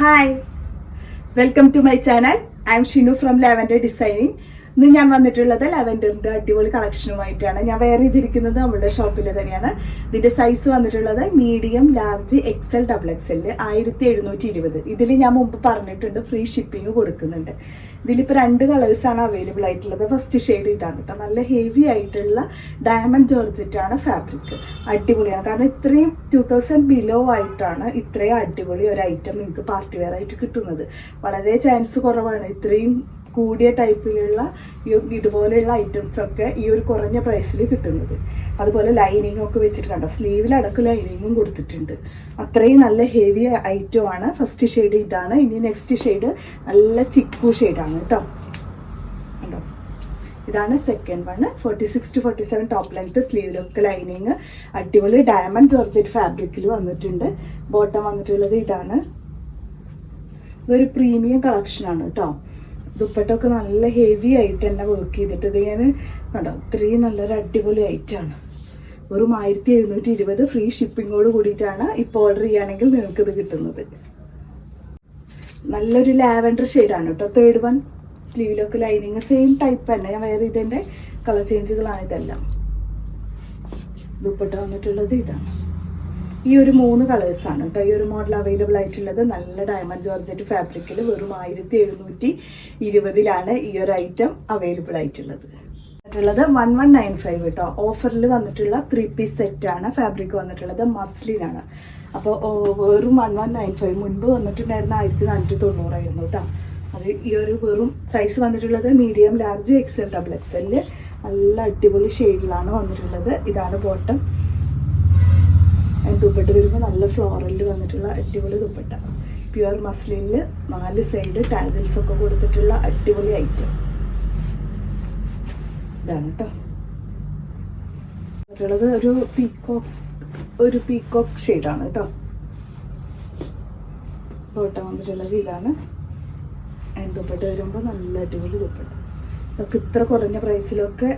Hi, welcome to my channel. I am Shinu from Lavender Designing. ഇന്ന് ഞാൻ വന്നിട്ടുള്ളത് ലവൻഡറിന്റെ അടിപൊളി കളക്ഷനുമായിട്ടാണ് ഞാൻ വേറെ ഇതിരിക്കുന്നത് നമ്മുടെ ഷോപ്പിൽ തന്നെയാണ് ഇതിന്റെ സൈസ് വന്നിട്ടുള്ളത് medium large XL double XL ആയിരത്തി എഴുന്നൂറ്റി ഇരുപത് ഇതിൽ ഞാൻ മുമ്പ് പറഞ്ഞിട്ടുണ്ട് ഫ്രീ ഷിപ്പിംഗ് കൊടുക്കുന്നുണ്ട് ഇതിലിപ്പോൾ രണ്ട് കളേഴ്സാണ് അവൈലബിൾ ആയിട്ടുള്ളത് ഫസ്റ്റ് ഷെയ്ഡ് ഇതാണ് കേട്ടോ നല്ല ഹെവി ആയിട്ടുള്ള ഡയമണ്ട് ജോർജറ്റാണ് ഫാബ്രിക് അടിപൊളിയാണ് കാരണം ഇത്രയും ടു തൗസൻഡ് ബിലോ ആയിട്ടാണ് ഇത്രയും അടിപൊളി ഒരു ഐറ്റം നിങ്ങൾക്ക് പാർട്ടി വെയർ ആയിട്ട് കിട്ടുന്നത് വളരെ ചാൻസ് കുറവാണ് ഇത്രയും കൂടിയ ടൈപ്പിലുള്ള ഇതുപോലെയുള്ള ഐറ്റംസ് ഒക്കെ ഈ ഒരു കുറഞ്ഞ പ്രൈസിൽ കിട്ടുന്നത് അതുപോലെ ലൈനിങ് ഒക്കെ വെച്ചിട്ട് കണ്ടോ സ്ലീവിൽ അടക്കം ലൈനിങ്ങും കൊടുത്തിട്ടുണ്ട് അത്രയും നല്ല ഹെവി ഐറ്റമാണ് ഫസ്റ്റ് ഷെയ്ഡ് ഇതാണ് ഇനി നെക്സ്റ്റ് ഷെയ്ഡ് നല്ല ചിക്കു ഷെയ്ഡാണ് കേട്ടോ കണ്ടോ ഇതാണ് second one forty six to forty seven top length സ്ലീവിലൊക്കെ lining അടിപൊളി ഡയമണ്ട് ജോർജറ്റ് ഫാബ്രിക്കിൽ വന്നിട്ടുണ്ട് ബോട്ടം വന്നിട്ടുള്ളത് ഇതാണ് ഇതൊരു പ്രീമിയം കളക്ഷനാണ് കേട്ടോ ദുപ്പട്ടൊക്കെ നല്ല ഹെവി ആയിട്ട് തന്നെ വർക്ക് ചെയ്തിട്ട് ഇത് ഞാൻ കണ്ടോ ഇത്രയും നല്ലൊരു അടിപൊളി ആണ് വെറും ആയിരത്തി എഴുന്നൂറ്റി ഇരുപത് ഫ്രീ ഷിപ്പിങ്ങോട് കൂടിയിട്ടാണ് ഇപ്പോൾ ഓർഡർ ചെയ്യുകയാണെങ്കിൽ നിങ്ങൾക്കിത് കിട്ടുന്നത് നല്ലൊരു ലാവൻഡർ ഷെയ്ഡാണ് കേട്ടോ തേർഡ് വൺ സ്ലീവിലൊക്കെ ലൈനിങ് സെയിം ടൈപ്പ് തന്നെ ഞാൻ വേറെ ഇതിൻ്റെ കളർ ചേഞ്ചുകളാണ് ഇതെല്ലാം ദുപ്പട്ട വന്നിട്ടുള്ളത് ഇതാണ് ഈ ഒരു മൂന്ന് കളേഴ്സാണ് കേട്ടോ ഈ ഒരു മോഡൽ അവൈലബിൾ ആയിട്ടുള്ളത് നല്ല ഡയമണ്ട് ജോർജറ്റ് ഫാബ്രിക്കിൽ വെറും ആയിരത്തി എഴുന്നൂറ്റി ഇരുപതിലാണ് ഈ ഒരു ഐറ്റം അവൈലബിൾ ആയിട്ടുള്ളത് വന്നിട്ടുള്ളത് വൺ വൺ നയൻ ഫൈവ് കേട്ടോ ഓഫറിൽ വന്നിട്ടുള്ള ത്രീ പീസ് സെറ്റാണ് ഫാബ്രിക് വന്നിട്ടുള്ളത് മസ്ലിനാണ് അപ്പോൾ വെറും വൺ വൺ നയൻ ഫൈവ് മുൻപ് വന്നിട്ടുണ്ടായിരുന്ന ആയിരത്തി നാനൂറ്റി തൊണ്ണൂറായിരുന്നു കേട്ടോ അത് ഈ ഒരു വെറും സൈസ് വന്നിട്ടുള്ളത് medium large X L double L നല്ല അടിപൊളി ഷെയ്ഡിലാണ് വന്നിട്ടുള്ളത് ഇതാണ് ബോട്ടം ദുപ്പട്ട വരുമ്പോൾ നല്ല ഫ്ലോറലിൽ വന്നിട്ടുള്ള അടിപൊളി ദുപ്പട്ട പ്യുവർ മസ്ലിനിൽ നാല് സൈഡ് ടാസൽസ് ഒക്കെ കൊടുത്തിട്ടുള്ള അടിപൊളി ഐറ്റം ഇതാണ് കേട്ടോ മറ്റുള്ളത് ഒരു പീക്കോക്ക് ഒരു പീക്കോക്ക് ഷെയ്ഡാണ് കേട്ടോ ബോട്ടം വന്നിട്ടുള്ളത് ഇതാണ് ആൻഡ് ദുപ്പട്ട വരുമ്പോൾ നല്ല അടിപൊളി ദുപ്പട്ട നമുക്ക് ഇത്ര കുറഞ്ഞ പ്രൈസിലൊക്കെ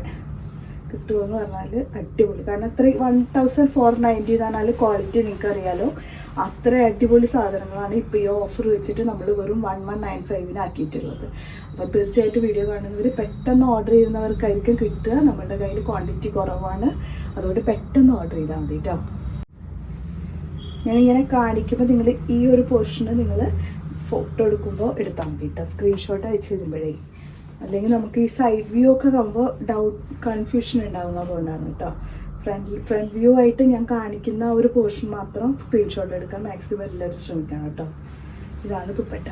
കിട്ടുമെന്ന് പറഞ്ഞാൽ അടിപൊളി കാരണം അത്ര വൺ തൗസൻഡ് ഫോർ നയൻറ്റി എന്ന് പറഞ്ഞാൽ ക്വാളിറ്റി നിങ്ങൾക്ക് അറിയാലോ അത്ര അടിപൊളി സാധനങ്ങളാണ് ഇപ്പോൾ ഈ ഓഫർ വെച്ചിട്ട് നമ്മൾ വെറും വൺ വൺ നയൻ ആക്കിയിട്ടുള്ളത് അപ്പോൾ തീർച്ചയായിട്ടും വീഡിയോ കാണുന്നവർ പെട്ടെന്ന് ഓർഡർ ചെയ്യുന്നവർക്കായിരിക്കും കിട്ടുക നമ്മുടെ കയ്യിൽ ക്വാണ്ടിറ്റി കുറവാണ് അതുകൊണ്ട് പെട്ടെന്ന് ഓർഡർ ചെയ്താൽ മതി കേട്ടോ ഞാനിങ്ങനെ കാണിക്കുമ്പോൾ നിങ്ങൾ ഈ ഒരു പോർഷന് നിങ്ങൾ ഫോട്ടോ എടുക്കുമ്പോൾ എടുത്താൽ മതി കേട്ടോ സ്ക്രീൻഷോട്ട് അയച്ചു തരുമ്പോഴേ അല്ലെങ്കിൽ നമുക്ക് ഈ സൈഡ് വ്യൂ ഒക്കെ കാണുമ്പോൾ ഡൗട്ട് കൺഫ്യൂഷൻ ഉണ്ടാകുന്നതുകൊണ്ടാണ് അതുകൊണ്ടാണ് കേട്ടോ ഫ്രണ്ട് ഫ്രണ്ട് വ്യൂ ആയിട്ട് ഞാൻ കാണിക്കുന്ന ഒരു പോർഷൻ മാത്രം സ്ക്രീൻഷോട്ട് എടുക്കാൻ മാക്സിമം എല്ലാവരും ശ്രമിക്കണം കേട്ടോ ഇതാണ് ദുപ്പട്ട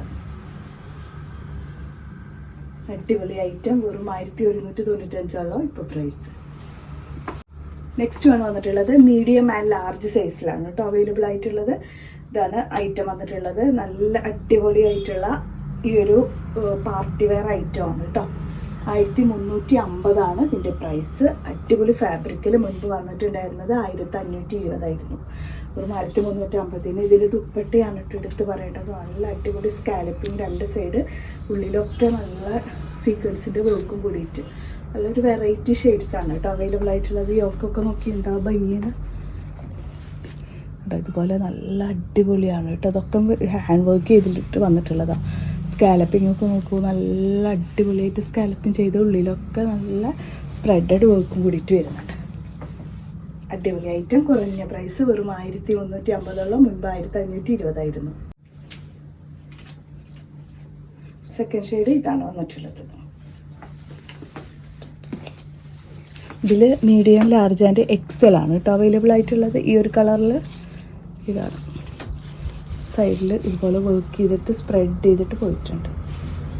അടിപൊളി ഐറ്റം വെറും ആയിരത്തി ഒരുന്നൂറ്റി തൊണ്ണൂറ്റഞ്ചാണല്ലോ ഇപ്പോൾ പ്രൈസ് നെക്സ്റ്റ് ആണ് വന്നിട്ടുള്ളത് മീഡിയം ആൻഡ് ലാർജ് സൈസിലാണ് കേട്ടോ അവൈലബിൾ ആയിട്ടുള്ളത് ഇതാണ് ഐറ്റം വന്നിട്ടുള്ളത് നല്ല അടിപൊളി ആയിട്ടുള്ള ഈ ഒരു പാർട്ടി വെയർ ആണ് കേട്ടോ ആയിരത്തി മുന്നൂറ്റി അമ്പതാണ് ഇതിൻ്റെ പ്രൈസ് അടിപൊളി ഫാബ്രിക്കിൽ മുൻപ് വന്നിട്ടുണ്ടായിരുന്നത് ആയിരത്തി അഞ്ഞൂറ്റി ഇരുപതായിരുന്നു ഒരു ആയിരത്തി മുന്നൂറ്റി അമ്പതിന് ഇതിൽ ദുപ്പട്ടിയാണ് ഇട്ട് എടുത്ത് പറയേണ്ടത് നല്ല അടിപൊളി സ്കാലപ്പിങ് രണ്ട് സൈഡ് ഉള്ളിലൊക്കെ നല്ല സീക്വൻസിൻ്റെ വർക്കും കൂടിയിട്ട് നല്ലൊരു വെറൈറ്റി ആണ് കേട്ടോ അവൈലബിൾ ആയിട്ടുള്ളത് യോക്കൊക്കെ നോക്കി എന്താ ഭംഗിയാണ് ഇതുപോലെ നല്ല അടിപൊളിയാണ് കേട്ടോ അതൊക്കെ ഹാൻഡ് വർക്ക് ചെയ്തിട്ട് വന്നിട്ടുള്ളതാണ് ഒക്കെ നോക്കൂ നല്ല അടിപൊളിയായിട്ട് സ്കാലപ്പിങ് ചെയ്ത ഉള്ളിലൊക്കെ നല്ല സ്പ്രെഡഡ് വർക്കും കൂടിയിട്ട് വരുന്നുണ്ട് അടിപൊളിയായിട്ടും കുറഞ്ഞ പ്രൈസ് വെറും ആയിരത്തി മുന്നൂറ്റി അമ്പതോളം മുൻപ് ആയിരത്തി അഞ്ഞൂറ്റി ഇരുപതായിരുന്നു സെക്കൻഡ് ഷെയ്ഡ് ഇതാണ് വന്നിട്ടുള്ളത് ഇതിൽ മീഡിയം ലാർജ് ആൻഡ് എക്സൽ ആണ് കേട്ടോ അവൈലബിൾ ആയിട്ടുള്ളത് ഈ ഒരു കളറിൽ ഇതാണ് സൈഡിൽ ഇതുപോലെ വർക്ക് ചെയ്തിട്ട് സ്പ്രെഡ് ചെയ്തിട്ട് പോയിട്ടുണ്ട്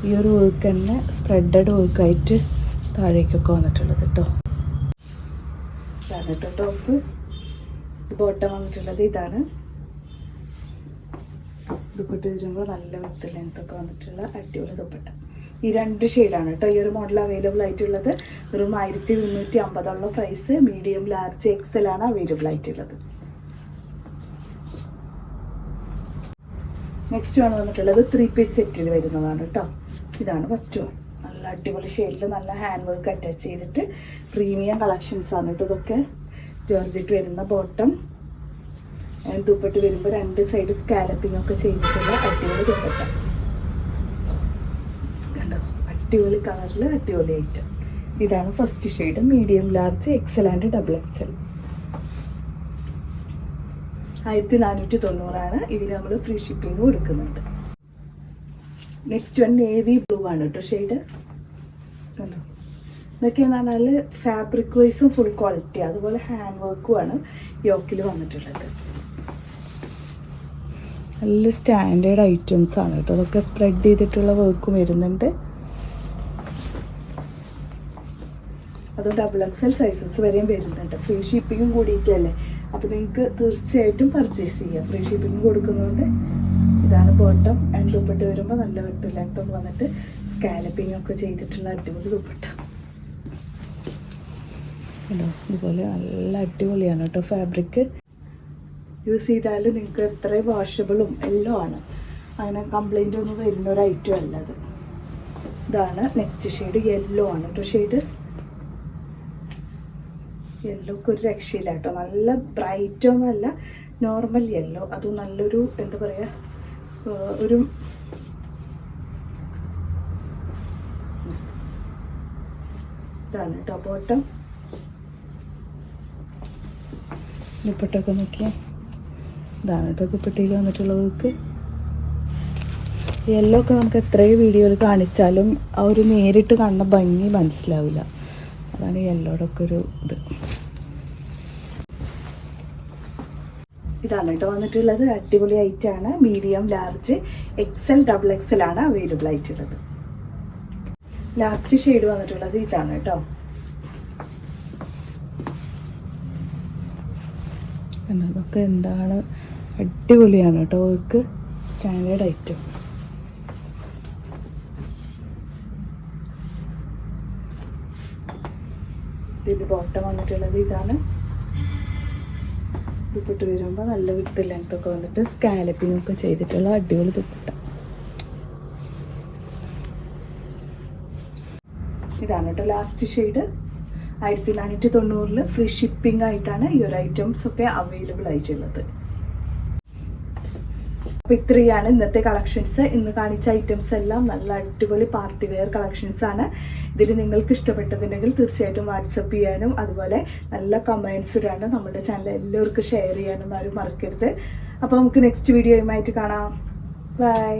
ഈ ഒരു വർക്ക് തന്നെ സ്പ്രെഡഡ് വർക്കായിട്ട് താഴേക്കൊക്കെ വന്നിട്ടുള്ളത് കേട്ടോ ഇതാണ് കേട്ടോ ടോപ്പ് ബോട്ടം വന്നിട്ടുള്ളത് ഇതാണ് ദുപ്പട്ട വരുമ്പോൾ നല്ല വിത്ത് ലെങ്ത്തൊക്കെ വന്നിട്ടുള്ള അടിപൊളി ദുപ്പട്ട ഈ രണ്ട് ഷെയ്ഡാണ് കേട്ടോ ഈ ഒരു മോഡൽ അവൈലബിൾ ആയിട്ടുള്ളത് വെറും ആയിരത്തി മുന്നൂറ്റി അമ്പതോളം പ്രൈസ് മീഡിയം ലാർജ് എക്സൽ ആണ് അവൈലബിൾ ആയിട്ടുള്ളത് നെക്സ്റ്റ് ആണ് വന്നിട്ടുള്ളത് ത്രീ പീസ് സെറ്റിൽ വരുന്നതാണ് കേട്ടോ ഇതാണ് ഫസ്റ്റ് വൺ നല്ല അടിപൊളി ഷെയ്ഡിൽ നല്ല ഹാൻഡ് വർക്ക് അറ്റാച്ച് ചെയ്തിട്ട് പ്രീമിയം കളക്ഷൻസ് ആണ് കേട്ടോ ഇതൊക്കെ ജോർജറ്റ് വരുന്ന ബോട്ടം ദുപ്പട്ട് വരുമ്പോൾ രണ്ട് സൈഡ് സ്കാലപ്പിംഗ് ഒക്കെ ചെയ്തിട്ടുള്ള അടിപൊളി ദുപ്പട്ട കണ്ടോ അടിപൊളി കളറിൽ അടിപൊളി ഐറ്റം ഇതാണ് first shade medium large XL and double XL ആയിരത്തി നാനൂറ്റി തൊണ്ണൂറാണ് ഇതിൽ നമ്മൾ ഫ്രീ ഷിപ്പിംഗ് കൊടുക്കുന്നുണ്ട് നെക്സ്റ്റ് വൺ നേവി ബ്ലൂ ആണ് കേട്ടോ ഷെയ്ഡ് കണ്ടോ ഇതൊക്കെയെന്ന് പറഞ്ഞാൽ ഫാബ്രിക് വൈസും ഫുൾ ക്വാളിറ്റി അതുപോലെ ഹാൻഡ് വർക്കുമാണ് യോക്കിൽ വന്നിട്ടുള്ളത് നല്ല സ്റ്റാൻഡേർഡ് ഐറ്റംസ് ആണ് കേട്ടോ അതൊക്കെ സ്പ്രെഡ് ചെയ്തിട്ടുള്ള വർക്കും വരുന്നുണ്ട് അത് ഡബിൾ എക്സൽ സൈസസ് വരെയും വരുന്നുണ്ട് ഫ്രീ ഷിപ്പിങ്ങും കൂടിയിട്ടല്ലേ അപ്പോൾ നിങ്ങൾക്ക് തീർച്ചയായിട്ടും പർച്ചേസ് ചെയ്യാം ഫ്രീ ഷിപ്പിംഗ് കൊടുക്കുന്നതുകൊണ്ട് ഇതാണ് ബോട്ടം ആൻഡ് ദുപ്പട്ട വരുമ്പോൾ നല്ല വെട്ടില്ലാത്തൊക്കെ വന്നിട്ട് സ്കാലപ്പിംഗ് ഒക്കെ ചെയ്തിട്ടുള്ള അടിപൊളി ദുപ്പട്ട കേട്ടോ ഇതുപോലെ നല്ല അടിപൊളിയാണ് കേട്ടോ ഫാബ്രിക് യൂസ് ചെയ്താൽ നിങ്ങൾക്ക് എത്ര വാഷബിളും എല്ലോ ആണ് അങ്ങനെ കംപ്ലൈൻ്റ് ഒന്നും വരുന്ന ഒരു ഐറ്റം അത് ഇതാണ് നെക്സ്റ്റ് ഷെയ്ഡ് യെല്ലോ ആണ് കേട്ടോ ഷെയ്ഡ് യെല്ലോക്ക് ഒരു രക്ഷയില്ല കേട്ടോ നല്ല ബ്രൈറ്റൊന്നും അല്ല നോർമൽ യെല്ലോ അതും നല്ലൊരു എന്താ പറയുക ഒരു ഇതാണ് കേട്ടോ ബോട്ടം ദുപ്പട്ടൊക്കെ നോക്കിയാൽ ഇതാണ് കേട്ടോ ദുപ്പട്ടയ്ക്ക് വന്നിട്ടുള്ളവർക്ക് യെല്ലോ ഒക്കെ നമുക്ക് എത്രയും വീഡിയോയിൽ കാണിച്ചാലും ആ ഒരു നേരിട്ട് കാണുന്ന ഭംഗി മനസ്സിലാവില്ല അതാണ് യെല്ലോടൊക്കെ ഒരു ഇത് ഇതാണ് കേട്ടോ വന്നിട്ടുള്ളത് അടിപൊളി ഐറ്റാണ് medium large X L double L ആണ് അവൈലബിൾ ആയിട്ടുള്ളത് ലാസ്റ്റ് ഷെയ്ഡ് വന്നിട്ടുള്ളത് ഇതാണ് കേട്ടോ അതൊക്കെ എന്താണ് അടിപൊളിയാണ് കേട്ടോ അവർക്ക് സ്റ്റാൻഡേർഡ് ഐറ്റം ഇതിൻ്റെ ബോട്ടം വന്നിട്ടുള്ളത് ഇതാണ് ദുപ്പട്ട് വരുമ്പോൾ നല്ല വിട്ട് ലെങ്ത്തൊക്കെ വന്നിട്ട് സ്കാലപ്പിംഗ് ഒക്കെ ചെയ്തിട്ടുള്ള അടിപൊളി ദുപ്പട്ട ഇതാണ് കേട്ടോ ലാസ്റ്റ് ഷെയ്ഡ് ആയിരത്തി നാനൂറ്റി തൊണ്ണൂറിൽ ഫ്രീ ഷിപ്പിംഗ് ആയിട്ടാണ് ഈ ഒരു ഐറ്റംസ് ഒക്കെ അവൈലബിൾ ആയിട്ടുള്ളത് അപ്പോൾ ഇത്രയാണ് ഇന്നത്തെ കളക്ഷൻസ് ഇന്ന് കാണിച്ച ഐറ്റംസ് എല്ലാം നല്ല അടിപൊളി പാർട്ടി വെയർ കളക്ഷൻസ് ആണ് ഇതിൽ നിങ്ങൾക്ക് ഇഷ്ടപ്പെട്ടതുണ്ടെങ്കിൽ തീർച്ചയായിട്ടും വാട്സപ്പ് ചെയ്യാനും അതുപോലെ നല്ല കമൻസ് ഇടാനും നമ്മുടെ ചാനൽ എല്ലാവർക്കും ഷെയർ ചെയ്യാനും ആരും മറക്കരുത് അപ്പോൾ നമുക്ക് നെക്സ്റ്റ് വീഡിയോയുമായിട്ട് കാണാം ബൈ